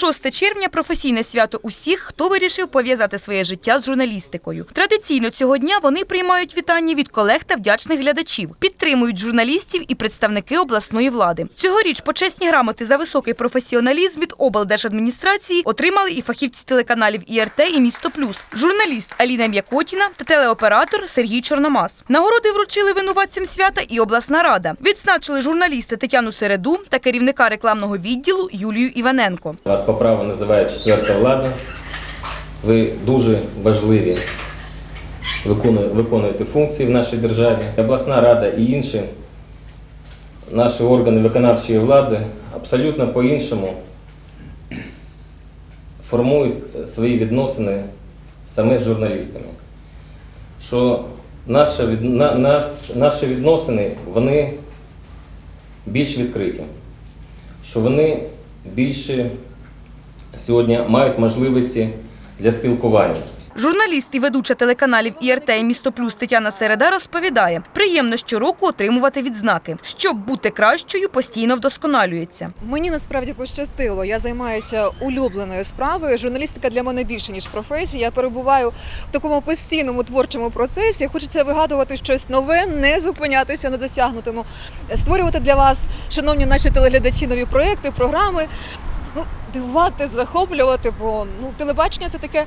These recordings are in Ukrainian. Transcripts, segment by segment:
6 червня професійне свято усіх, хто вирішив пов'язати своє життя з журналістикою. Традиційно цього дня вони приймають вітання від колег та вдячних глядачів, підтримують журналістів і представники обласної влади. Цьогоріч почесні грамоти за високий професіоналізм від облдержадміністрації отримали і фахівці телеканалів ІРТ і Місто Плюс, журналіст Аліна М'якотіна та телеоператор Сергій Чорномаз. Нагороди вручили винуватцям свята і обласна рада. Відзначили журналісти Тетяну Середу та керівника рекламного відділу Юлію Іваненко. По праву називають четверта влада. Ви дуже важливі, виконуєте функції в нашій державі. Обласна рада і інші наші органи виконавчої влади абсолютно по-іншому формують свої відносини саме з журналістами. Що наша від, на, нас, наші відносини вони більш відкриті, що вони більше сьогодні мають можливості для спілкування. Журналіст і ведуча телеканалів ІРТ і Місто Плюс Тетяна Середа розповідає, приємно щороку отримувати відзнаки. Щоб бути кращою, постійно вдосконалюється. Мені насправді пощастило. Я займаюся улюбленою справою. Журналістика для мене більше ніж професія. Я перебуваю в такому постійному творчому процесі. Хочеться вигадувати щось нове, не зупинятися на досягнутому, створювати для вас, шановні наші телеглядачі, нові проекти, програми. Дивувати, захоплювати, бо ну, телебачення це таке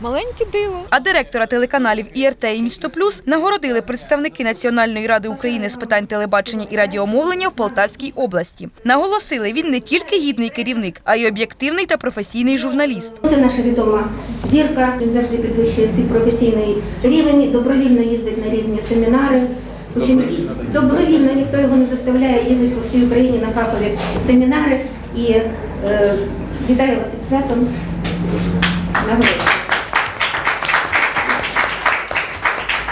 маленьке диво. А директора телеканалів ІРТ і Місто Плюс нагородили представники Національної ради України з питань телебачення і радіомовлення в Полтавській області. Наголосили, він не тільки гідний керівник, а й об'єктивний та професійний журналіст. Це наша відома зірка. Він завжди підвищує свій професійний рівень, добровільно їздить на різні семінари. Очень добровільно ніхто його не заставляє їздити по всій Україні на фахові семінари. І вітаю вас із святом. Нагороду.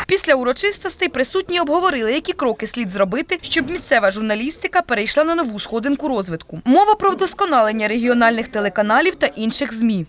Після урочистостей присутні обговорили, які кроки слід зробити, щоб місцева журналістика перейшла на нову сходинку розвитку. Мова про вдосконалення регіональних телеканалів та інших ЗМІ.